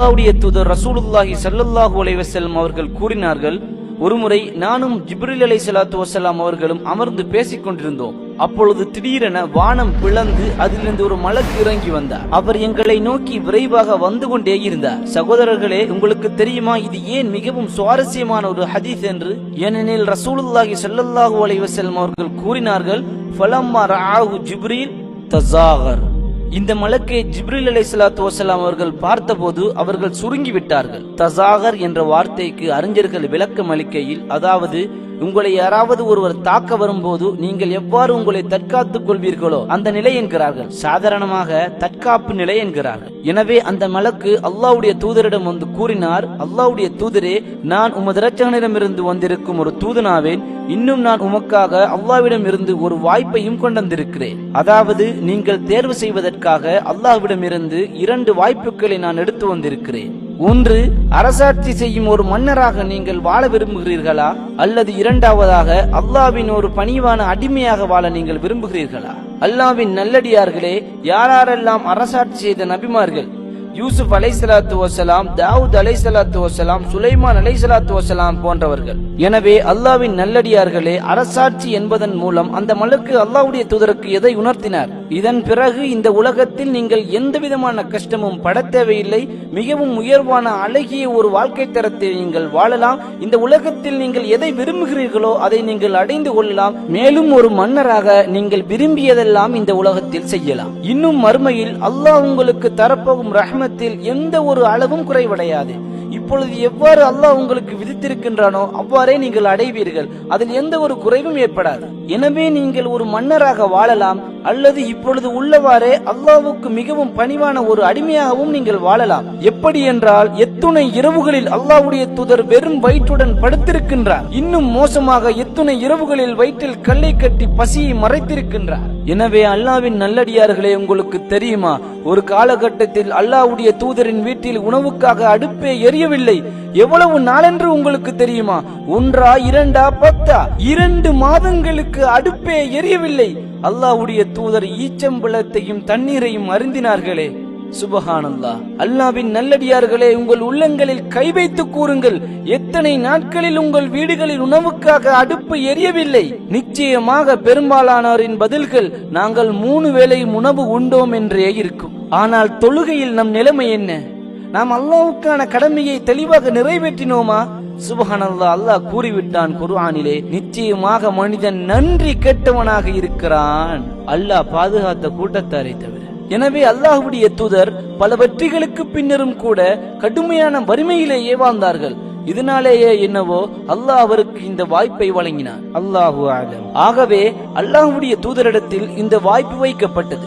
அல்லாவுடைய தூதர் ரசூலுல்லாஹி சல்லுல்லாஹு அலைவசல்லம் அவர்கள் கூறினார்கள் ஒருமுறை நானும் ஜிப்ரில் அலை சலாத்து வசலாம் அவர்களும் அமர்ந்து பேசிக் கொண்டிருந்தோம். அப்பொழுது திடீரென வானம் பிளந்து அதிலிருந்து ஒரு மலக்கு இறங்கி வந்தார். அவர் எங்களை நோக்கி விரைவாக வந்து கொண்டே இருந்தார். சகோதரர்களே உங்களுக்கு தெரியுமா இது ஏன் மிகவும் சுவாரஸ்யமான ஒரு ஹதீஸ் என்று? ஏனெனில் ரசூலுல்லாஹி ஸல்லல்லாஹு அலைவசல்லம் அவர்கள் கூறினார்கள் ஃபலம்மா ரஆஹு ஜிப்ரீல் தஸாகர். இந்த மலக்கை ஜிப்ரில் அலை சலாத்து வசலாம் அவர்கள் பார்த்தபோது அவர்கள் சுருங்கி விட்டார்கள் தசாகர் என்ற வார்த்தைக்கு அறிஞர்கள் விளக்கம் அளிக்கையில் அதாவது உங்களை யாராவது ஒருவர் தாக்க வரும்போது நீங்கள் எவ்வாறு உங்களை தற்காத்துக் கொள்வீர்களோ அந்த நிலை என்கிறார்கள். சாதாரணமாக தற்காப்பு நிலை என்கிறார்கள். எனவே அந்த மலக்கு அல்லாவுடைய தூதரிடம் வந்து கூறினார் அல்லாவுடைய தூதரே நான் உமது இரட்சகனிடமிருந்து வந்திருக்கும் ஒரு தூதனாவேன். இன்னும் நான் உமக்காக அல்லாவிடம் இருந்து ஒரு வாய்ப்பையும் கொண்டு வந்திருக்கிறேன் அதாவது நீங்கள் தேர்வு செய்வதற்காக அல்லாஹ்விடம் இருந்து இரண்டு வாய்ப்புகளை நான் எடுத்து வந்திருக்கிறேன். ஒன்று அரசாட்சி செய்யும் ஒரு மன்னராக நீங்கள் வாழ விரும்புகிறீர்களா? அல்லது இரண்டாவதாக அல்லாவின் ஒரு பணிவான அடிமையாக வாழ நீங்கள் விரும்புகிறீர்களா? அல்லாவின் நல்லடியார்களே யாரெல்லாம் அரசாட்சி செய்த நபிமார்கள் யூசுப் அலைசலாத்து வசலாம் தாவூத் அலை சலாத்து வசலாம் சுலைமான் அலைசலாத்து வசலாம் போன்றவர்கள். எனவே அல்லாவின் நல்லடியார்களே அரசாட்சி என்பதன் மூலம் அந்த மலக்கு அல்லாவுடைய தூதருக்கு எதை உணர்த்தினார்? இதன் பிறகு இந்த உலகத்தில் நீங்கள் எந்த விதமான கஷ்டமும் பட தேவையில்லை மிகவும் உயர்வான அழகிய ஒரு வாழ்க்கை தரத்தை நீங்கள் வாழலாம். இந்த உலகத்தில் நீங்கள் எதை விரும்புகிறீர்களோ அதை நீங்கள் அடைந்து கொள்ளலாம். மேலும் ஒரு மன்னராக நீங்கள் விரும்பியதெல்லாம் இந்த உலகத்தில் செய்யலாம். இன்னும் மறுமையில் அல்லாஹ் உங்களுக்கு தரப்போகும் ரஹ்மத்தில் எந்த ஒரு அளவும் குறைவடையாது. இப்பொழுது எவ்வாறு அல்லாஹ் உங்களுக்கு விதித்திருக்கின்றானோ அவ்வாறே நீங்கள் அடைவீர்கள். அதில் எந்த ஒரு குறைவும் ஏற்படாது. எனவே நீங்கள் ஒரு மன்னராக வாழலாம் அல்லது இப்பொழுது உள்ளவாறே அல்லாவுக்கு மிகவும் பணிவான ஒரு அடிமையாகவும் நீங்கள் வாழலாம். எப்படி என்றால் எத்துணை இரவுகளில் அல்லாஹ்வுடைய துதர் வெறும் வயிற்றுடன் படுத்திருக்கின்றார். இன்னும் மோசமாக எத்துணை இரவுகளில் வயிற்றில் கல்லை கட்டி பசியை மறைத்திருக்கின்றார். எனவே அல்லாவின் நல்லடியார்களே உங்களுக்கு தெரியுமா? ஒரு காலகட்டத்தில் அல்லாவுடைய தூதரின் வீட்டில் உணவுக்காக அடுப்பே எரியவில்லை. எவ்வளவு நாளென்று உங்களுக்கு தெரியுமா? ஒன்றா இரண்டா பத்தா? இரண்டு மாதங்களுக்கு அடுப்பே எரியவில்லை. அல்லாஹ்வுடைய தூதர் ஈச்சம்பழத்தையும் தண்ணீரையும் அருந்தினார்களே. சுபஹானல்லா அல்லாவின் நல்லடியார்களே உங்கள் உள்ளங்களில் கை வைத்து கூறுங்கள். எத்தனை நாட்களில் உங்கள் வீடுகளில் உணவுக்காக அடுப்பு எரியவில்லை? நிச்சயமாக பெரும்பாலானோரின் பதில்கள் நாங்கள் மூணு வேளை உணவு உண்டோம் என்றே இருக்கும். ஆனால் தொழுகையில் நம் நிலைமை என்ன? நாம் அல்லாவுக்கான கடமையை தெளிவாக நிறைவேற்றினோமா? சுபஹானல்லா அல்லாஹ் கூறிவிட்டான் குர்ஆனிலே நிச்சயமாக மனிதன் நன்றி கெட்டவனாக இருக்கிறான். அல்லாஹ் பாதுகாத்த கூட்டத்தாரை தவிர எனவே அல்லாஹ்வுடைய தூதர் பல வெற்றிகளுக்கு பின்னரும் கூட கடுமையான வறுமையிலேயே வாழ்ந்தார்கள். இதனாலேயே என்னவோ அல்லாஹ் அவருக்கு இந்த வாய்ப்பை வழங்கினார். அல்லாஹு ஆகவே அல்லாஹ்வுடைய தூதரிடத்தில் இந்த வாய்ப்பு வைக்கப்பட்டது.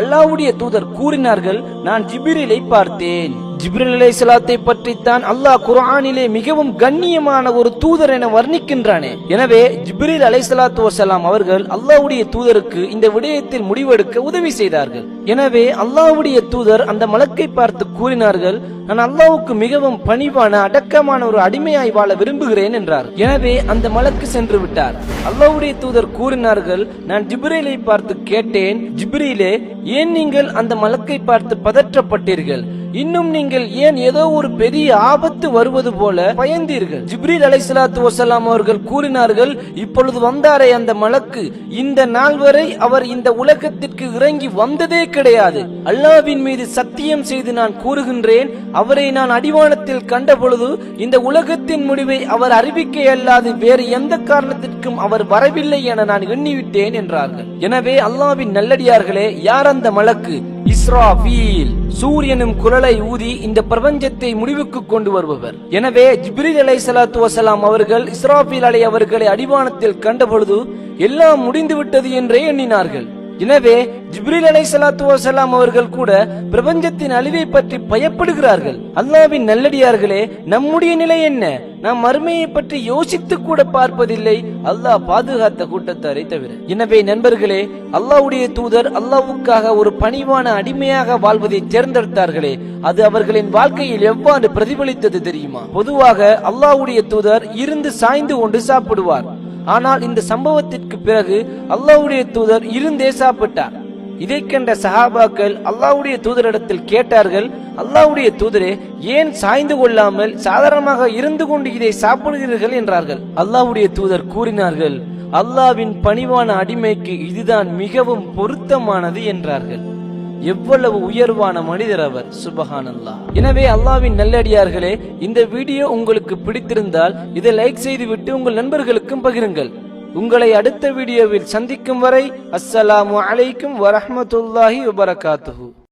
அல்லாஹ்வுடைய தூதர் கூறினார்கள் நான் ஜிபிரிலை பார்த்தேன். ஜிப்ரில் அலை சலாத்தை பற்றித்தான் அல்லாஹ் குரானிலே மிகவும் கண்ணியமான ஒரு தூதர் என வர்ணிக்கின்றானே. எனவே ஜிப்ரில் அலை சலாத்து வசலாம் அவர்கள் அல்லாவுடைய தூதருக்கு இந்த விடயத்தில் முடிவெடுக்க உதவி செய்தார்கள். எனவே அல்லாஹ்வுடைய தூதர் அந்த மலக்கை பார்த்து கூறினார்கள் நான் அல்லாவுக்கு மிகவும் பணிவான அடக்கமான ஒரு அடிமையாய் வாழ விரும்புகிறேன் என்றார். எனவே அந்த மலக்கு சென்று விட்டார். அல்லாவுடைய தூதர் கூறினார்கள் நான் ஜிப்ரீலை பார்த்து கேட்டேன் ஜிப்ரீலே ஏன் நீங்கள் அந்த மலக்கை பார்த்து பதற்றப்பட்டீர்கள்? இன்னும் நீங்கள் ஏன் ஏதோ ஒரு பெரிய ஆபத்து வருவது போல பயந்தீர்கள்? ஜிப்ரீல் அலைசலாத்து வசலாம் அவர்கள் கூறினார்கள் இப்பொழுது வந்தாரே அந்த மலக்கு. இந்த நாள் வரை அவர் இந்த உலகத்திற்கு இறங்கி வந்ததே கிடையாது. அல்லாவின் மீது சத்தியம் செய்து நான் கூறுகின்றேன் அவரை நான் அடிவானத்தில் கண்டபொழுது இந்த உலகத்தின் முடிவை அவர் அறிவிக்க அல்லாது வேறு எந்த காரணத்திற்கும் அவர் வரவில்லை என நான் எண்ணிவிட்டேன் என்றார்கள். எனவே அல்லாவின் நல்லடியார்களே யார் அந்த மலக்கு? இஸ்ராஃபீல். சூரியனும் குரலை ஊதி இந்த பிரபஞ்சத்தை முடிவுக்கு கொண்டு வருபவர். எனவே ஜிப்ரீல் அலை சலாத்து வசலாம் அவர்கள் இஸ்ராபில் அலை அவர்களை அடிவானத்தில் கண்டபொழுது எல்லாம் முடிந்துவிட்டது என்றே எண்ணினார்கள். எனவே ஜிப்ரீல் அலை சலாத்து வசலாம் அவர்கள் கூட பிரபஞ்சத்தின் அழிவை பற்றி பயப்படுகிறார்கள். அல்லாவின் நல்லடியார்களே நம்முடைய நிலை என்ன? நாம் மறுமையை பற்றி யோசித்து கூட பார்ப்பதில்லை. அல்லாஹ் பாதுகாத்த கூட்டத்தாரை தவிர எனவே நண்பர்களே அல்லாஹ்வுடைய தூதர் அல்லாஹ்வுக்காக ஒரு பணிவான அடிமையாக வாழ்வதை தேர்ந்தெடுத்தார்களே அது அவர்களின் வாழ்க்கையில் எவ்வாறு பிரதிபலித்தது தெரியுமா? பொதுவாக அல்லாஹ்வுடைய தூதர் இருந்து சாய்ந்து கொண்டு சாப்பிடுவார். ஆனால் இந்த சம்பவத்திற்கு பிறகு அல்லாவுடைய தூதர் இருந்தே சாப்பிட்டார். இதை கண்ட சஹாபாக்கள் அல்லாவுடைய தூதரிடத்தில் கேட்டார்கள் அல்லாவுடைய தூதரே ஏன் சாய்ந்து கொள்ளாமல் சாதாரணமாக இருந்து கொண்டு இதை சாப்பிடுகிறீர்கள்? என்றார்கள். அல்லாவுடைய தூதர் கூறினார்கள் அல்லாவின் பணிவான அடிமைக்கு இதுதான் மிகவும் பொருத்தமானது என்றார்கள். எவ்வளவு உயர்வான மனிதர் அவர் சுபஹானல்லாஹ். எனவே அல்லாவின் நல்லடியார்களே இந்த வீடியோ உங்களுக்கு பிடித்திருந்தால் இதை லைக் செய்துவிட்டு உங்கள் நண்பர்களுக்கும் பகிருங்கள். உங்களை அடுத்த வீடியோவில் சந்திக்கும் வரை அஸ்ஸலாமு அலைக்கும் வரஹ்மத்துல்லாஹி வபரகாத்துஹு.